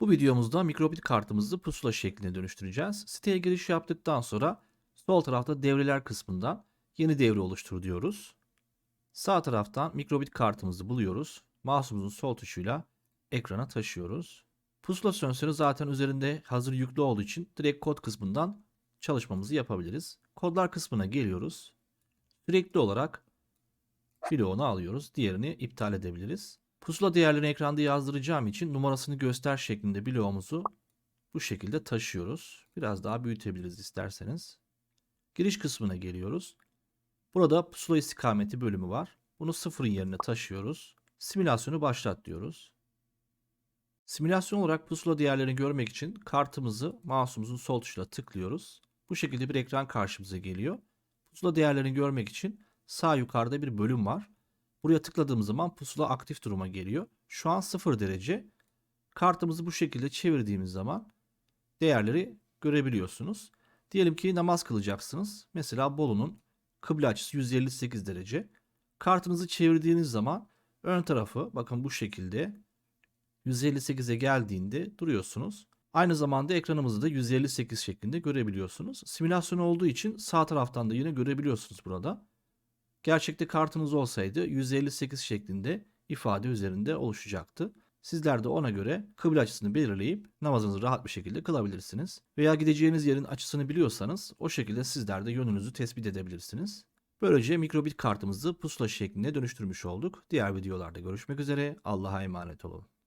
Bu videomuzda mikrobit kartımızı pusula şekline dönüştüreceğiz. Siteye giriş yaptıktan sonra sol tarafta devreler kısmından yeni devre oluştur diyoruz. Sağ taraftan mikrobit kartımızı buluyoruz. Mouse'umuzun sol tuşuyla ekrana taşıyoruz. Pusula sensörü zaten üzerinde hazır yüklü olduğu için direkt kod kısmından çalışmamızı yapabiliriz. Kodlar kısmına geliyoruz. Sürekli olarak bloğunu alıyoruz. Diğerini iptal edebiliriz. Pusula değerlerini ekranda yazdıracağım için numarasını göster şeklinde bloğumuzu bu şekilde taşıyoruz. Biraz daha büyütebiliriz isterseniz. Giriş kısmına geliyoruz. Burada pusula istikameti bölümü var. Bunu sıfırın yerine taşıyoruz. Simülasyonu başlat diyoruz. Simülasyon olarak pusula değerlerini görmek için kartımızı mouse'umuzun sol tuşuyla tıklıyoruz. Bu şekilde bir ekran karşımıza geliyor. Pusula değerlerini görmek için sağ yukarıda bir bölüm var. Buraya tıkladığımız zaman pusula aktif duruma geliyor. Şu an 0 derece. Kartımızı bu şekilde çevirdiğimiz zaman değerleri görebiliyorsunuz. Diyelim ki namaz kılacaksınız. Mesela Bolu'nun kıble açısı 158 derece. Kartınızı çevirdiğiniz zaman ön tarafı bakın bu şekilde 158'e geldiğinde duruyorsunuz. Aynı zamanda ekranımızı da 158 şeklinde görebiliyorsunuz. Simülasyon olduğu için sağ taraftan da yine görebiliyorsunuz burada. Gerçekte kartınız olsaydı 158 şeklinde ifade üzerinde oluşacaktı. Sizler de ona göre kıble açısını belirleyip namazınızı rahat bir şekilde kılabilirsiniz. Veya gideceğiniz yerin açısını biliyorsanız o şekilde sizler de yönünüzü tespit edebilirsiniz. Böylece mikrobit kartımızı pusula şekline dönüştürmüş olduk. Diğer videolarda görüşmek üzere. Allah'a emanet olun.